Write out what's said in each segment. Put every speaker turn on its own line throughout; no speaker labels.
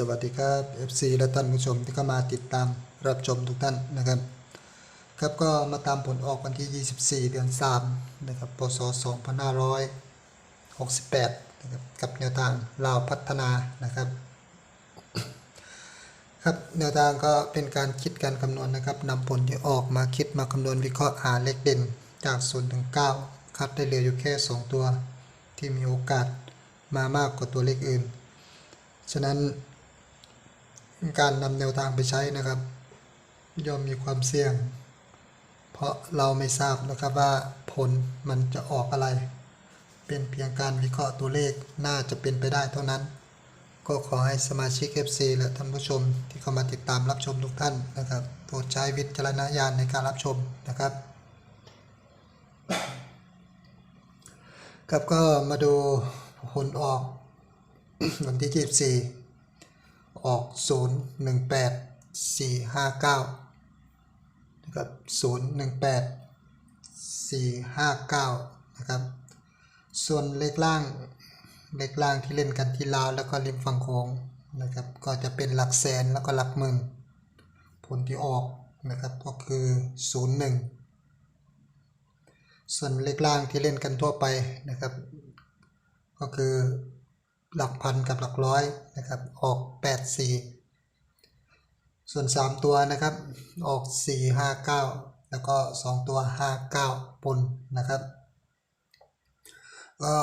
สวัสดีครับ FC และท่านผู้ชมที่เข้ามาติดตามรับชมทุกท่านนะครับ ครับก็มาตามผลออกวันที่ 24 เดือน3นะครับพศ2568นะครับกับแนวทางลาวพัฒนานะครับ ครับแนวทางก็เป็นการคิดการคำนวณนะครับนำผลที่ออกมาคิดมาคำนวณวิเคราะห์หาเลขเด่นจาก0ถึง9คัดได้เหลืออยู่แค่ 2 ตัวที่มีโอกาสมามากกว่าตัวเลขอื่น ฉะนั้น การนำแนวทางไปใช้นะครับ ย่อมมีความเสี่ยง เพราะเราไม่ทราบนะครับว่าผลมันจะออกอะไร เป็นเพียงการวิเคราะห์ตัวเลขน่าจะเป็นไปได้เท่านั้น ก็ขอให้สมาชิก FC และท่านผู้ชมที่เข้ามาติดตามรับชมทุกท่านนะครับโปรดใช้วิจารณญาณในการรับชมนะครับครับก็มาดูผลออกวันที่ 24 ออก 0 1 8 4 5 9นะครับ0 1 8 4 5 9นะครับ ส่วนเลขล่าง เลขล่างที่เล่นกันที่ลาวแล้วก็ริมฝั่งโขงนะครับ ก็จะเป็นหลักแสนแล้วก็หลักหมื่น ผลที่ออกนะครับก็คือ 0 1 ส่วนเลขล่างที่เล่นกันทั่วไปนะครับ ก็คือ หลักพันกับหลักร้อยนะครับ ออก 8 4 ส่วน 3 ตัวนะครับ ออก 4 5 9 แล้วก็ 2 ตัว 5 9 ปนนะครับ ก็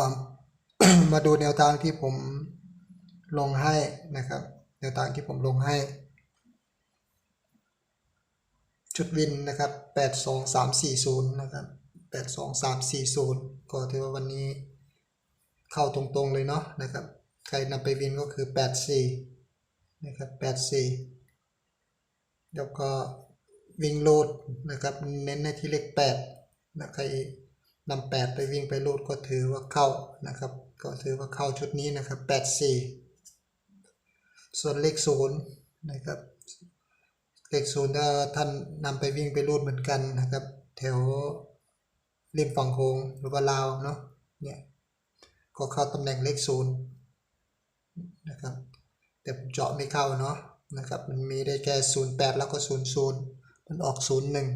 มาดูแนวทางที่ผมลงให้นะครับ แนวทางที่ผมลงให้ ชุดวินนะครับ 82340 นะครับ 82340 ก็ถือว่าวันนี้เข้าตรงๆเลยเนาะนะครับ ใครนำไปวินก็คือ 84 นะครับ 84 แล้วก็วิ่งโลดนะครับ เน้นในที่เลข8นะใครนำ8ไปวิ่งไปโลดก็ถือว่าเข้านะครับ ก็ถือว่าเข้าชุดนี้นะครับ 84 ส่วนเลข0นะครับ เลขศูนย์ถ้าท่านนำไปวิ่งไปรูดเหมือนกันนะครับ แถวริมฝั่งโค้งหรือว่าลาวเนาะเนี่ยก็เข้าตำแหน่งเลขศู นะครับ แต่ผมเจาะไม่เข้าเนาะนะครับ มันมีได้แค่ศูนย์แปดแล้วก็ศูนย์ศูนย์มันออกศูนย์หนึ่ง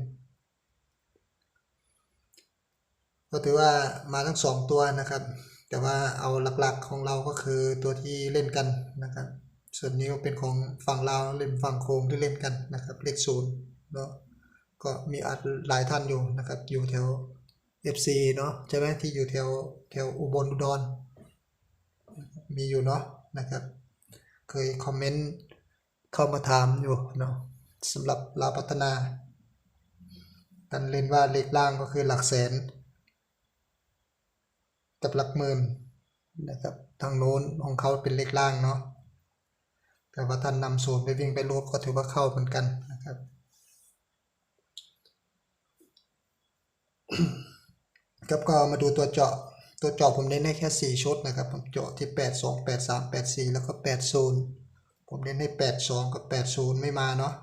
ก็ถือว่ามาทั้งสองตัวนะครับ แต่ว่าเอาหลักๆของเราก็คือตัวที่เล่นกันนะครับ ส่วนนี้ก็เป็นของฝั่งลาวเล่นฝั่งโค้งที่เล่นกันนะครับ เลขศูนย์เนาะก็มีอาจหลายท่านอยู่นะครับอยู่แถว FC เนาะใช่ไหมที่อยู่แถวแถวอุบลอุดรมีอยู่เนาะ นะครับ เคยคอมเมนต์เข้ามาถามอยู่เนาะสำหรับลาพัฒนากันเล่นว่าเลขล่างก็คือหลักแสนกับหลักหมื่นนะครับทางโน้นของเขาเป็นเลขล่างเนาะแต่ว่าท่านนำศูนไปวิ่งไปรูดก็ถือว่าเข้าเหมือนกันนะครับครับก็มาดูตัวเจาะ ตัวเจาะผมเน้นให้แค่ 4 ชุดนะครับ ผมเจาะที่ 8 2 8 3 8 4 แล้วก็ 8 0 ผมเน้นให้ 8 2 กับ 8 0 ไม่มาเนาะ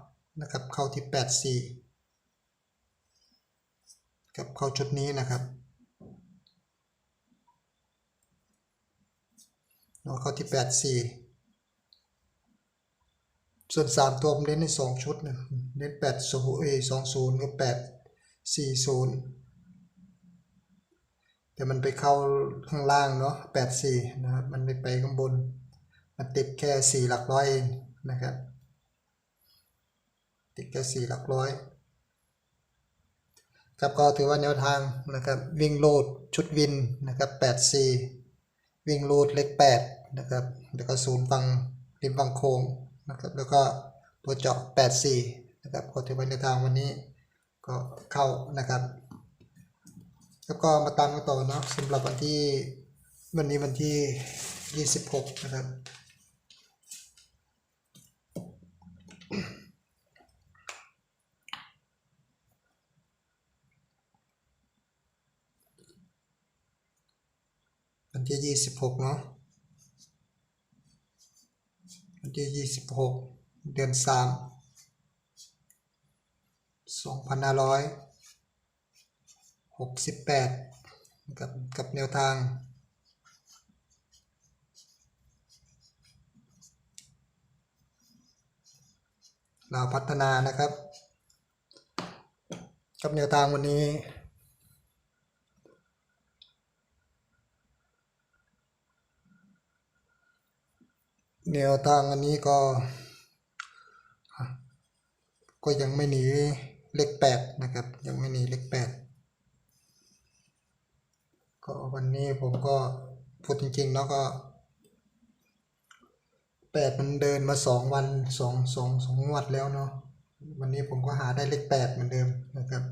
นะครับ เข้าที่ 8 4 กับเข้าชุดนี้นะครับเข้าที่ 8 4ส่วน 3 ตัวผมเน้นใน 2 ชุดนะเน้น8 0เอ2 0 กับ 8 4 0 แต่มันไปเข้าข้างล่างเนาะ8 4นะครับ มันไม่ไปข้างบน มันติดแค่4หลักร้อยเองนะครับ ติดแค่4หลักร้อยครับก็ถือว่าแนวทางนะครับ วิ่งโลดชุดวินนะครับ8 4วิ่งโลดเลข8นะครับแล้วก็ศูนย์ฟังริมฟังโค้งนะครับ แล้วก็ตัวเจาะ 84 นะครับก็ถือว่าแนวทางวันนี้ก็เข้านะครับ แล้วก็มาตามกันต่อเนาะสำหรับวันที่วันนี้วันที่ 26 นะครับวันที่ 26 เนาะวันที่ 26 เดือน 3 68กับกับแนวทางเราวพัฒนานะครับ กับแนวทางวันนี้แนวทางอันนี้ก็ ก็ยังไม่หนีเลขแปดนะครับ ยังไม่หนีเลขแปด ก็วันนี้ผมก็พูดจริงๆเนาะก็แปดมันเดินมาสองวันสองสองสองงวดแล้วเนาะวันนี้ผมก็หาได้เลขแปดเหมือนเดิมนะครับ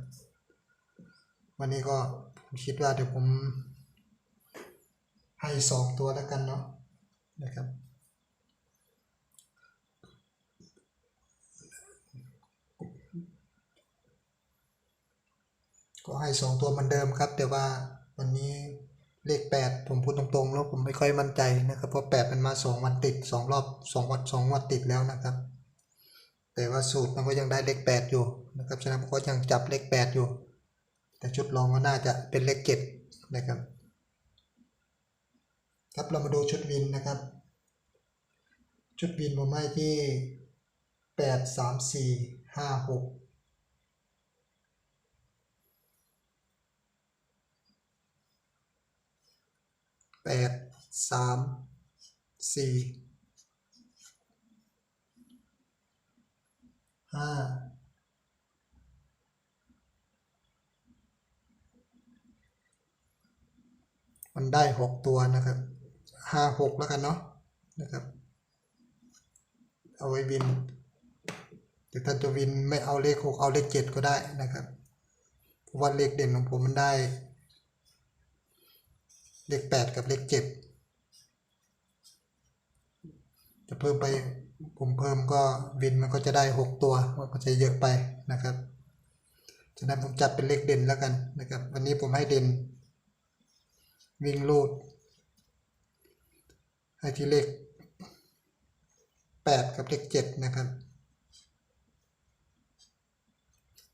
วันนี้ก็ผมคิดว่าเดี๋ยวผมให้สองตัวแล้วกันเนาะนะครับก็ให้สองตัวเหมือนเดิมครับ แต่ว่า วันนี้เลขแปดผมพูดตรงๆแล้วผมไม่ค่อยมั่นใจนะครับ เพราะแปดมันมาสองวันติดสองรอบสองวันสองวันติดแล้วนะครับ แต่ว่าสูตรมันก็ยังได้เลขแปดอยู่นะครับฉะนั้นก็ยังจับเลขแปดอยู่ แต่ชุดรองก็น่าจะเป็นเลขเจ็ดนะครับ ครับเรามาดูชุดวินนะครับ ชุดวินผมให้ที่แปดสามสี่ห้าหก แปดสามสี่ห้ามันได้หกตัวนะครับห้าหกแล้วกันเนาะนะครับ เอาไว้วินแต่ถ้าจะวินไม่เอาเลขหกเอาเลขเจ็ดก็ได้นะครับเพราะว่าเลขเด่นของผมมันได้ เลขแปดกับเลขเจ็ดจะเพิ่มไปผมเพิ่มก็วินมันก็จะได้หกตัวมันก็จะเยอะไปนะครับฉะนั้นผมจัดเป็นเลขเด่นแล้วกันนะครับ วันนี้ผมให้เด่น วิ่งลูดให้ที่เลขแปดกับเลขเจ็ดนะครับ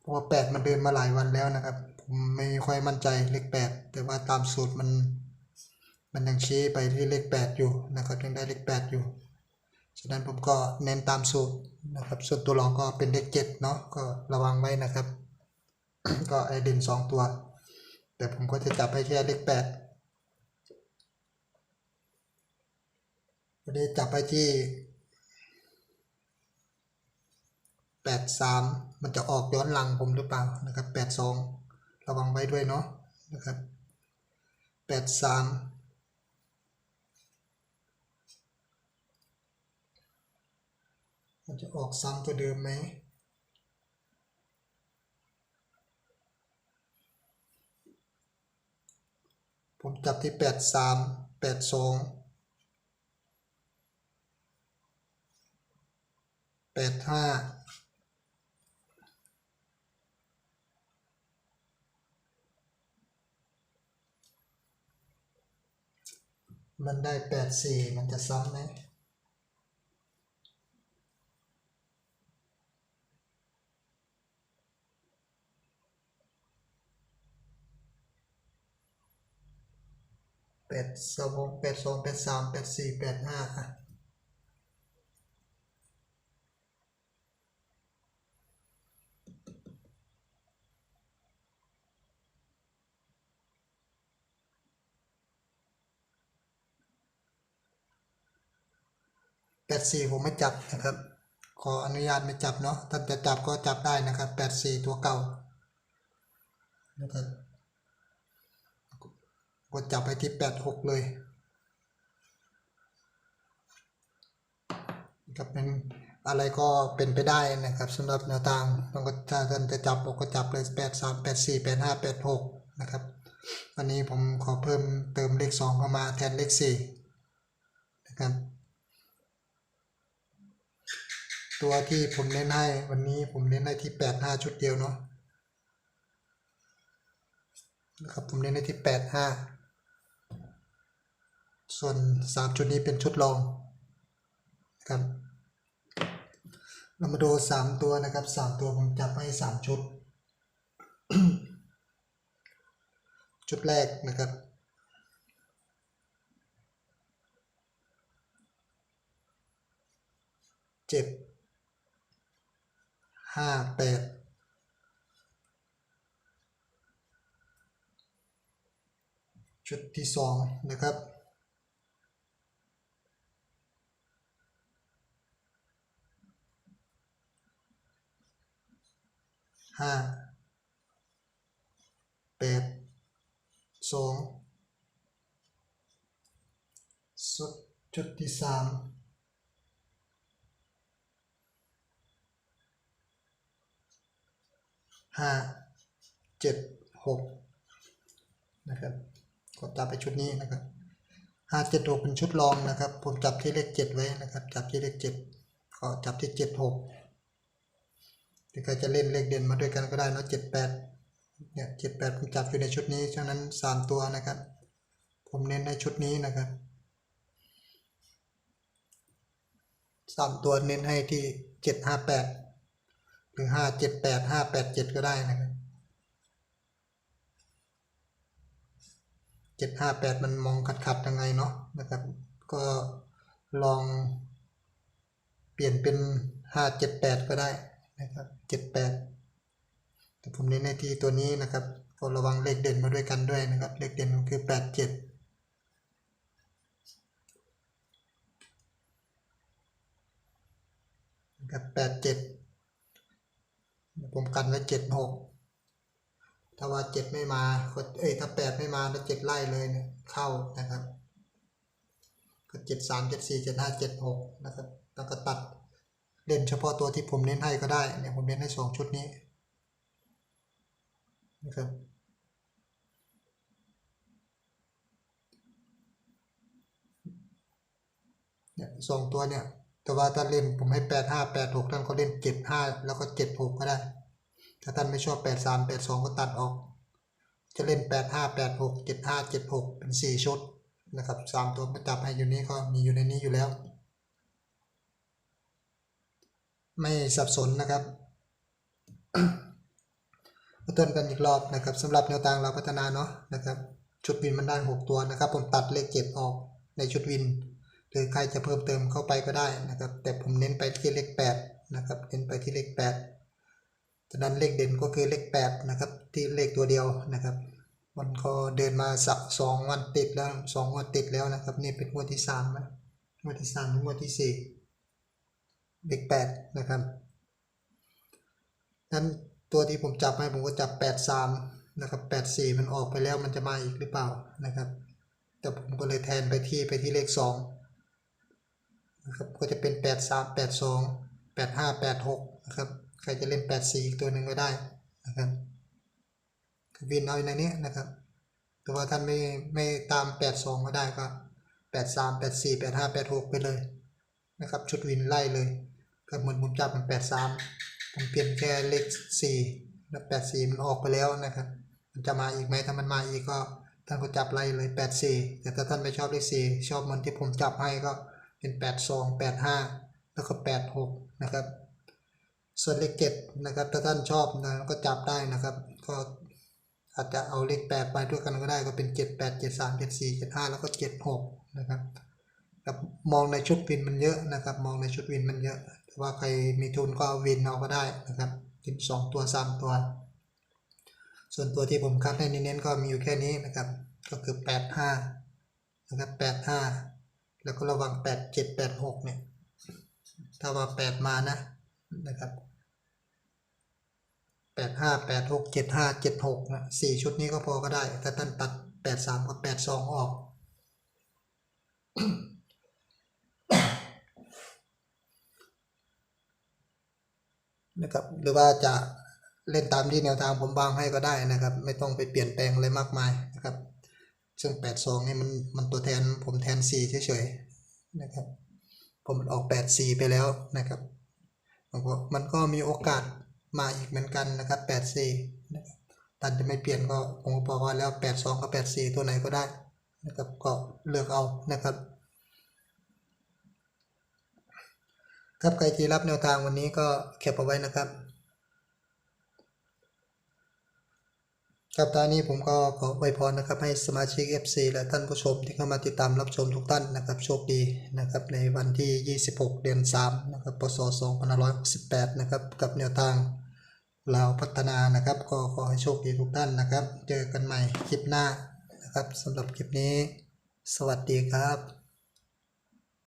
เพราะว่าแปดมันเดินมาหลายวันแล้วนะครับ ผมไม่ค่อยมั่นใจเลขแปดแต่ว่าตามสูตรมัน มันยังชี้ไปที่เลข 8 อยู่นะครับยังได้เลข 8 อยู่ ฉะนั้นผมก็เน้นตามสูตรนะครับส่วนตัวรองก็เป็นเลขเจ็ดเนาะก็ระวังไว้นะครับ ก็ไอเด่น2 ตัว แต่ผมก็จะจับไปแค่เลข8วันนี้จับไปที่8 3 มันจะออกย้อนหลังผมหรือเปล่านะครับ 8 2 ระวังไว้ด้วยเนาะนะครับ 8 3 มันจะออกซ้ำตัวเดิมไหมผมจับที่แปดสามแปดสองแปดห้ามันได้แปดสี่มันจะซ้ำไหม แปดสองแปดสองแปดสามแปดสี่แปดห้าอะแปดสี่ผมไม่จับนะครับ ขออนุญาตไม่จับเนาะถ้าจะจับก็จับได้นะครับแปดสี่ตัวเก่านะครับ กดจับไปที่แปดหกเลยนะครับเป็นอะไรก็เป็นไปได้นะครับสำหรับแนวทางมันก็ถ้าท่านจะจับก็จับเลยแปดสามแปดสี่แปดห้าแปดหกนะครับวันนี้ผมขอเพิ่มเติมเลขสองเข้ามาแทนเลขสี่นะครับตัวที่ผมเน้นให้วันนี้ผมเน้นให้ที่แปดห้าชุดเดียวเนาะนะครับผมเน้นให้ที่แปดห้า ส่วนสามชุดนี้เป็นชุดรองนะครับเรามาดูสามตัวนะครับสามตัวผมจับให้สามชุด ชุดแรกนะครับเจ็ดห้าแปดชุดที่สองนะครับ ห้าแปดสองสุดจุดที่สามห้าเจ็ดหกนะครับก็จับไปชุดนี้นะครับห้าเจ็ดหกเป็นชุดรองนะครับ ผมจับที่เลขเจ็ดไว้นะครับ จับที่เลขเจ็ดก็จับที่เจ็ดหก หรือใครจะเล่นเลขเด่นมาด้วยกันก็ได้เนอะเจ็ดแปดเนี่ยเจ็ดแปดผมจับอยู่ในชุดนี้ฉะนั้นสามตัวนะครับ ผมเน้นในชุดนี้นะครับสามตัวเน้นให้ที่เจ็ดห้าแปดหรือห้าเจ็ดแปดห้าแปดเจ็ดก็ได้นะครับเจ็ดห้าแปดมันมองขัดขัดยังไงเนาะนะครับ ก็ลองเปลี่ยนเป็นห้าเจ็ดแปดก็ได้ นะครับเจ็ดแปดแต่ผมเน้นในที่ตัวนี้นะครับก็ระวังเลขเด่นมาด้วยกันด้วยนะครับ เลขเด่นก็คือแปดเจ็ดนะครับแปดเจ็ดผมกันไว้เจ็ดหกถ้าว่าเจ็ดไม่มาก็เอ้ยถ้าแปดไม่มาแล้วเจ็ดไล่เลยเนี่ยเข้านะครับก็เจ็ดสามเจ็ดสี่เจ็ดห้าเจ็ดหกนะครับแล้วก็ตัด เล่นเฉพาะตัวที่ผมเน้นให้ก็ได้เนี่ยผมเน้นให้สองชุดนี้นะครับเนี่ยสองตัวเนี่ย แต่ว่าถ้าเล่นผมให้แปดห้าแปดหกท่านก็เล่นเจ็ดห้าแล้วก็เจ็ดหกก็ได้ ถ้าท่านไม่ชอบแปดสามแปดสองก็ตัดออก จะเล่นแปดห้าแปดหกเจ็ดห้าเจ็ดหกเป็นสี่ชุดนะครับสามตัวประจับให้อยู่นี้ก็มีอยู่ในนี้อยู่แล้ว ไม่สับสนนะครับมาเตือนกันอีกรอบนะครับสำหรับแนวทางเราพัฒนาเนาะนะครับชุดวินมันได้ 6 ตัวนะครับ ผมตัดเลขเจ็ดออกในชุดวิน หรือใครจะเพิ่มเติมเข้าไปก็ได้นะครับ แต่ผมเน้นไปที่เลข8นะครับเน้นไปที่เลข8ฉะนั้นเลขเด่นก็คือเลข8นะครับที่เลขตัวเดียวนะครับมันก็เดินมาสักสองวันติดแล้วสองวันติดแล้วนะครับ นี่เป็นงวดที่สามนะงวดที่สามถึงงวดที่สี่ เลขแปดนะครับนั้นตัวที่ผมจับให้ผมก็จับแปดสามนะครับแปดสี่มันออกไปแล้วมันจะมาอีกหรือเปล่านะครับ แต่ผมก็เลยแทนไปที่ไปที่เลขสองนะครับก็จะเป็นแปดสามแปดสองแปดห้าแปดหกนะครับใครจะเล่นแปดสี่อีกตัวหนึ่งก็ได้นะครับวินเอาในนี้นะครับแต่ว่าท่านไม่ไม่ตามแปดสองก็ได้ก็แปดสามแปดสี่แปดห้าแปดหกไปเลยนะครับ ชุดวินไล่เลย ก็เหมือนผมจับมันแปดสามผมเปลี่ยนแค่เลขสี่แล้วแปดสี่มันออกไปแล้วนะครับ มันจะมาอีกไหมถ้ามันมาอีกก็ท่านก็จับไล่เลยแปดสี่แต่ถ้าท่านไม่ชอบเลขสี่ชอบเหมันที่ผมจับให้ก็เป็นแปดสองแปดห้าแล้วก็แปดหกนะครับ ส่วนเลขเจ็ดนะครับถ้าท่านชอบนะก็จับได้นะครับ ก็อาจจะเอาเลขแปดไปด้วยกันก็ได้ก็เป็นเจ็ดแปดเจ็ดสามเจ็ดสี่เจ็ดห้าแล้วก็เจ็ดหกนะครับครับมองในชุดวินมันเยอะนะครับ มองในชุดวินมันเยอะ ว่าใครมีทุนก็เอาวินเอาก็ได้นะครับทิมสองตัวสามตัว ส่วนตัวที่ผมคัดให้เน้นๆก็มีอยู่แค่นี้นะครับ ก็คือแปดห้านะครับแปดห้าแล้วก็ระวังแปดเจ็ดแปดหกเนี่ย ถ้าว่าแปดมานะนะครับแปดห้าแปดหกเจ็ดห้าเจ็ดหกนะสี่ชุดนี้ก็พอก็ได้ ถ้าท่านตัดแปดสามกับแปดสองออก นะครับ หรือว่าจะเล่นตามที่แนวทางผมวางให้ก็ได้นะครับ ไม่ต้องไปเปลี่ยนแปลงอะไรมากมายนะครับ ซึ่ง82นี่มันมันตัวแทนผมแทน4เฉยๆนะครับ ผมออก84ไปแล้วนะครับมันก็มีโอกาสมาอีกเหมือนกันนะครับ84นะครับท่านจะไม่เปลี่ยนก็ผมก็บอกว่าแล้ว 82กับ84 ตัวไหนก็ได้นะครับก็เลือกเอานะครับ ครับใครที่รับแนวทางวันนี้ก็เก็บเอาไว้นะครับครับตอนนี้ผมก็ขออวยพรนะครับให้สมาชิก FC และท่านผู้ชมที่เข้ามาติดตามรับชมทุกท่านนะครับโชคดีนะครับในวันที่ 26 เดือน 3 นะครับ พศ 2568 นะครับ กับแนวทางลาพัฒนานะครับ ก็ขอให้โชคดีทุกท่านนะครับ เจอกันใหม่คลิปหน้านะครับสำหรับคลิปนี้ สวัสดีครับ